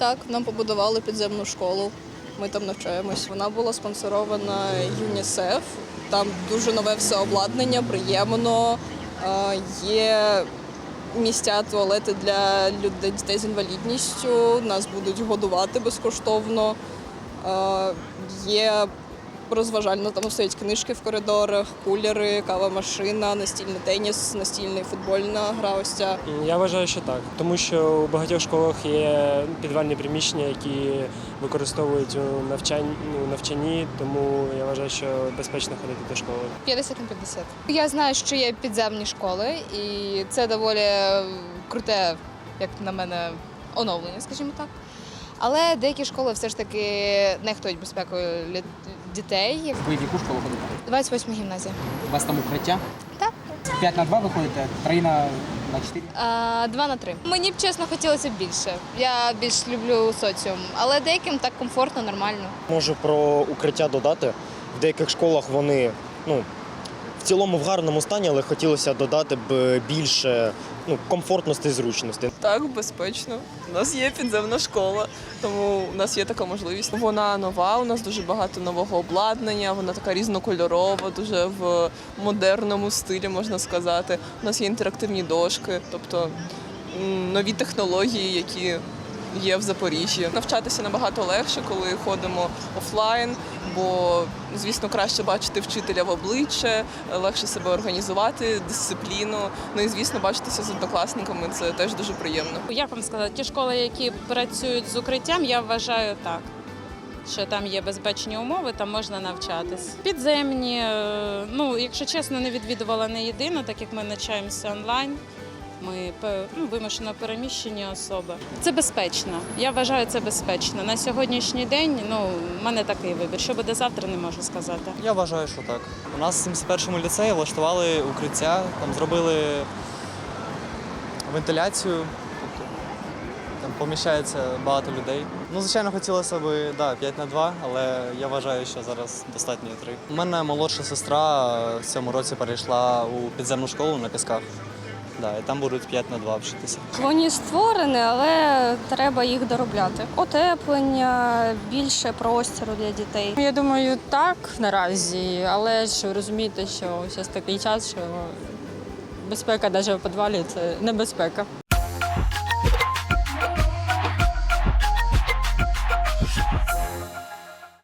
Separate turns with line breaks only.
Так, нам побудували підземну школу. Ми там навчаємось. Вона була спонсорована ЮНІСЕФ. Там дуже нове все обладнання, приємно. Е, Є місця, туалети для людей дітей з інвалідністю. Нас будуть годувати безкоштовно. Е, Є розважально, там стоять книжки в коридорах, кулери, кава машина, настільний теніс, настільний футбольна гра. Ось ця.
Я вважаю, що так, тому що у багатьох школах є підвальні приміщення, які використовують у навчанні, ну, навчанні, тому я вважаю, що безпечно ходити до школи.
50 на 50. Я знаю, що є підземні школи, і це доволі круте, як на мене, оновлення, скажімо так. Але деякі школи все ж таки нехтують безпекою дітей.
Ви в яку школу ходите?
28 гімназія.
У вас там укриття?
Так.
5 на 2 ви ходите, 3 на, на 4?
А, Два на три. Мені б чесно хотілося б більше. Я більш люблю соціум, але деяким так комфортно, нормально.
Можу про укриття додати. В деяких школах вони ну, в цілому в гарному стані, але хотілося додати б більше ну, комфортності і зручності.
Так, безпечно. У нас є підземна школа, тому у нас є така можливість. Вона нова, у нас дуже багато нового обладнання, вона така різнокольорова, дуже в модерному стилі, можна сказати. У нас є інтерактивні дошки, тобто нові технології, які є в Запоріжжі. Навчатися набагато легше, коли ходимо офлайн, бо, звісно, краще бачити вчителя в обличчя, легше себе організувати, дисципліну. Ну і звісно, бачитися з однокласниками це теж дуже приємно.
Як вам сказати, ті школи, які працюють з укриттям, я вважаю так. Що там є безпечні умови, там можна навчатись. Підземні, е, ну якщо чесно, не відвідувала не єдина, так як ми навчаємося онлайн. Ми ну, вимушено переміщені особи. Це безпечно. Я вважаю це безпечно. На сьогоднішній день ну, в мене такий вибір. Що буде завтра, не можу сказати.
Я вважаю, що так. У нас в 71-му ліцеї влаштували укриття, там зробили вентиляцію, тобто там поміщається багато людей. Ну, звичайно, хотілося б да, 5 на 2, але я вважаю, що зараз достатньо і 3. У мене молодша сестра в цьому році перейшла у підземну школу на пісках. Да, і там будуть 5 на 2 вчитися.
Вони створені, але треба їх доробляти. Отеплення, більше простору для дітей.
Я думаю, так наразі, але ж ви розумієте, що зараз такий час, що безпека навіть в підвалі це небезпека.